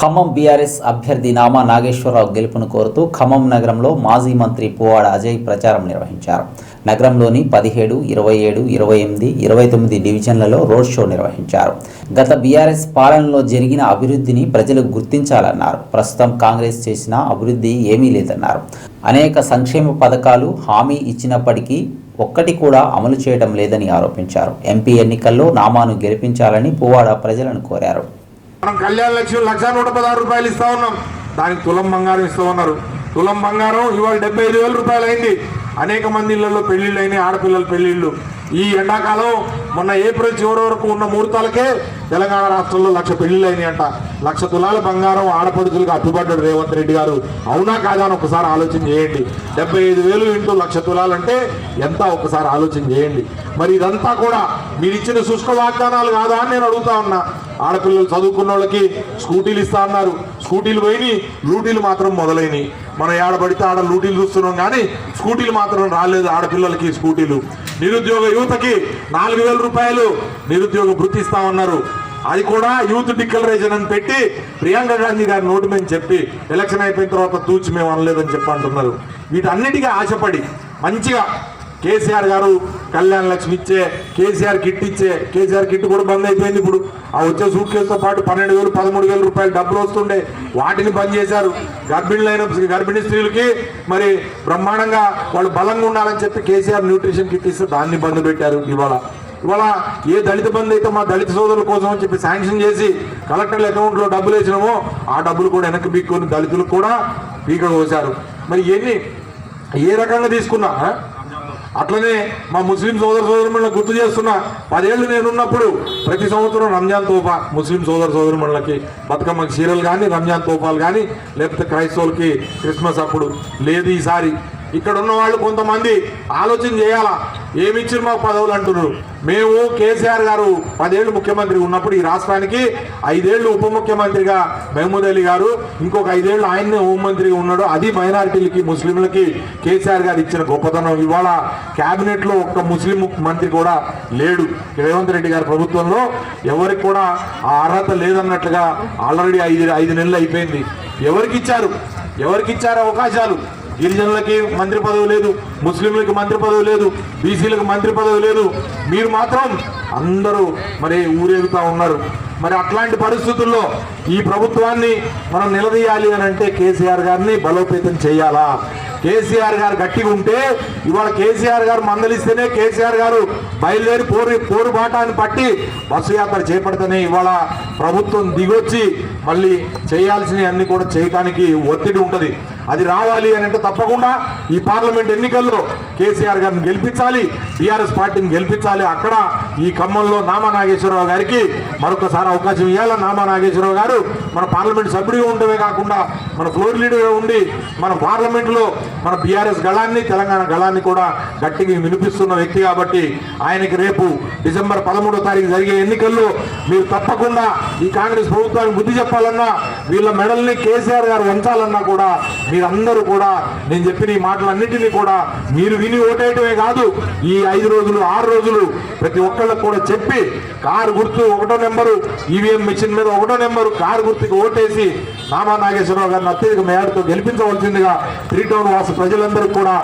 Khammam BRS అభ్యర్థి నామా నాగేశ్వరరావు గెలుపును కోరుతూ ఖమ్మం నగరంలో మాజీ మంత్రి పువ్వాడ అజయ్ ప్రచారం నిర్వహించారు. నగరంలోని పదిహేడు ఇరవై ఏడు ఇరవై ఎనిమిది ఇరవై తొమ్మిది డివిజన్లలో రోడ్ షో నిర్వహించారు. గత బీఆర్ఎస్ పాలనలో జరిగిన అభివృద్ధిని ప్రజలు గుర్తించాలన్నారు. ప్రస్తుతం కాంగ్రెస్ చేసిన అభివృద్ధి ఏమీ లేదన్నారు. అనేక సంక్షేమ పథకాలు హామీ ఇచ్చినప్పటికీ ఒక్కటి కూడా అమలు చేయడం లేదని ఆరోపించారు. ఎంపీ ఎన్నికల్లో నామాను గెలిపించాలని పువ్వాడ ప్రజలను కోరారు. మనం కళ్యాణ లక్ష్మి లక్ష నూట పదహారు రూపాయలు ఇస్తా ఉన్నాం. దానికి తులం బంగారం ఇస్తా ఉన్నారు. తులం బంగారం ఇవాళ డెబ్బై ఐదు వేల రూపాయలు అయింది. అనేక మంది ఇళ్ళలో పెళ్ళిళ్ళు అయినాయి ఆడపిల్లల పెళ్ళిళ్ళు ఈ ఎండాకాలం మొన్న ఏప్రిల్ చివరి వరకు ఉన్న ముహూర్తాలకే తెలంగాణ రాష్ట్రంలో లక్ష పెళ్ళిళ్ళు అయినాయి అంట. లక్ష తులాల బంగారం ఆడపడుచులకు అడ్డుపడ్డాడు రేవంత్ రెడ్డి గారు. అవునా కాదా అని ఒకసారి ఆలోచన చేయండి. డెబ్బై ఐదు వేలు ఇంటూ లక్ష తులాలంటే ఎంత? ఒకసారి ఆలోచన చేయండి. మరి ఇదంతా కూడా మీరు ఇచ్చిన శుష్క వాగ్దానాలు కాదా అని నేను అడుగుతా ఉన్నా. ఆడపిల్లలు చదువుకున్న వాళ్ళకి స్కూటీలు ఇస్తా అన్నారు. స్కూటీలు పోయి లూటీలు మాత్రం మొదలైనవి మనం ఏడబడితే ఆడ లూటీలు చూస్తున్నాం కానీ స్కూటీలు మాత్రం రాలేదు ఆడపిల్లలకి స్కూటీలు. నిరుద్యోగ యువతకి నాలుగు వేల రూపాయలు నిరుద్యోగ భృతి ఇస్తామన్నారు అది కూడా యూత్ డిక్లరేషన్ అని పెట్టి ప్రియాంక గాంధీ గారి నోటు మీద చెప్పి ఎలక్షన్ అయిపోయిన తర్వాత తూచి మేము అనలేదని చెప్పి అంటున్నారు. వీటన్నిటికీ ఆశపడి మంచిగా కేసీఆర్ గారు కళ్యాణ లక్ష్మి ఇచ్చే కేసీఆర్ కిట్ ఇచ్చే కేసీఆర్ కిట్ కూడా బంద్ అయిపోయింది ఇప్పుడు. ఆ వచ్చే సూట్ కేసుతో పాటు పన్నెండు వేలు పదమూడు వేల రూపాయలు డబ్బులు వస్తుండే. వాటిని బంద్ చేశారు. గర్భిణులైన గర్భిణీ స్త్రీలకి మరి బ్రహ్మాండంగా వాళ్ళు బలంగా ఉండాలని చెప్పి కేసీఆర్ న్యూట్రిషన్ కిట్ ఇస్తే దాన్ని బంద్ పెట్టారు ఇవాళ. ఇవాళ ఏ దళిత బంధు అయితే మా దళిత సోదరుల కోసం అని చెప్పి శాంక్షన్ చేసి కలెక్టర్ల అకౌంట్లో డబ్బులు వేసినామో ఆ డబ్బులు కూడా వెనక్కి పీక్కొని దళితులకు కూడా పీక కోసారు మరి ఎన్ని ఏ రకంగా తీసుకున్నా అట్లనే మా ముస్లిం సోదర సోదరులను గుర్తు చేస్తున్నా పదేళ్ళు నేనున్నప్పుడు ప్రతి సంవత్సరం రంజాన్ తోఫా ముస్లిం సోదర సోదరుమణులకి బతుకమ్మకి చీరలు కానీ రంజాన్ తోఫాలు కానీ లేకపోతే క్రైస్తవులకి క్రిస్మస్ అప్పుడు లేదు ఈసారి. ఇక్కడ ఉన్న వాళ్ళు కొంతమంది ఆలోచన చేయాలా? ఏమిచ్చారు మాకు పదవులు అంటున్నారు? మేము కేసీఆర్ గారు పదేళ్ళు ముఖ్యమంత్రి ఉన్నప్పుడు ఈ రాష్ట్రానికి ఐదేళ్ళు ఉప ముఖ్యమంత్రిగా మహమూద్ అలీ గారు ఇంకొక ఐదేళ్ళు ఆయన్నే హోంమంత్రిగా ఉన్నాడు. అది మైనారిటీలకి ముస్లింలకి కేసీఆర్ గారు ఇచ్చిన గొప్పతనం. ఇవాళ క్యాబినెట్లో ఒక్క ముస్లిం మంత్రి కూడా లేడు. రేవంత్ రెడ్డి గారి ప్రభుత్వంలో ఎవరికి కూడా ఆ అర్హత లేదన్నట్లుగా ఆల్రెడీ ఐదు ఐదు నెలలు అయిపోయింది. ఎవరికి ఇచ్చారు? ఎవరికి ఇచ్చారు అవకాశాలు? గిరిజనులకి మంత్రి పదవి లేదు ముస్లింలకి మంత్రి పదవి లేదు బీసీలకు మంత్రి పదవి లేదు. మీరు మాత్రం అందరూ మరి ఊరేగుతా ఉన్నారు. మరి అట్లాంటి పరిస్థితుల్లో ఈ ప్రభుత్వాన్ని మనం నిలదీయాలి అని అంటే కేసీఆర్ గారిని బలోపేతం చేయాలా? కేసీఆర్ గారు గట్టిగా ఉంటే ఇవాళ కేసీఆర్ గారు మందలిస్తేనే కేసీఆర్ గారు బయలుదేరి పోరు పోరు బాటాన్ని పట్టి బస్సు యాత్ర చేపడితేనే ఇవాళ ప్రభుత్వం దిగొచ్చి మళ్ళీ చేయాల్సినవి అన్ని కూడా చేయడానికి ఒత్తిడి ఉంటుంది. అది రావాలి అని అంటే తప్పకుండా ఈ పార్లమెంట్ ఎన్నికల్లో కేసీఆర్ గారిని గెలిపించాలి టీఆర్ఎస్ పార్టీని గెలిపించాలి. అక్కడ ఈ ఖమ్మంలో నామా నాగేశ్వరరావు గారికి మరొకసారి అవకాశం ఇవ్వాలి నామా నాగేశ్వరరావు గారు మన పార్లమెంట్ సభ్యుడిగా ఉండమే కాకుండా మన ఫ్లోర్ లీడర్గా ఉండి మన పార్లమెంట్లో మన బీఆర్ఎస్ గళాన్ని తెలంగాణ గళాన్ని కూడా గట్టిగా వినిపిస్తున్న వ్యక్తి కాబట్టి ఆయనకి రేపు డిసెంబర్ పదమూడో తారీఖు జరిగే ఎన్నికల్లో మీరు తప్పకుండా ఈ కాంగ్రెస్ ప్రభుత్వానికి బుద్ధి చెప్పాలన్నా వీళ్ళ మెడల్ని కేసీఆర్ గారు వంచాలన్నా కూడా మీరందరూ కూడా నేను చెప్పిన ఈ మాటలన్నింటినీ కూడా మీరు విని ఓటేయటమే కాదు ఈ ఐదు రోజులు ఆరు రోజులు ప్రతి వాళ్ళకు కూడా చెప్పి కారు గుర్తు ఒకటో నెంబరు ఈవీఎం మిషన్ మీద ఒకటో నెంబరు కారు గుర్తుకు ఓటేసి నామా నాగేశ్వరరావు గారిని అత్యధిక మేడతో గెలిపించవలసిందిగా త్రీ టౌన్ వాసు ప్రజలందరూ కూడా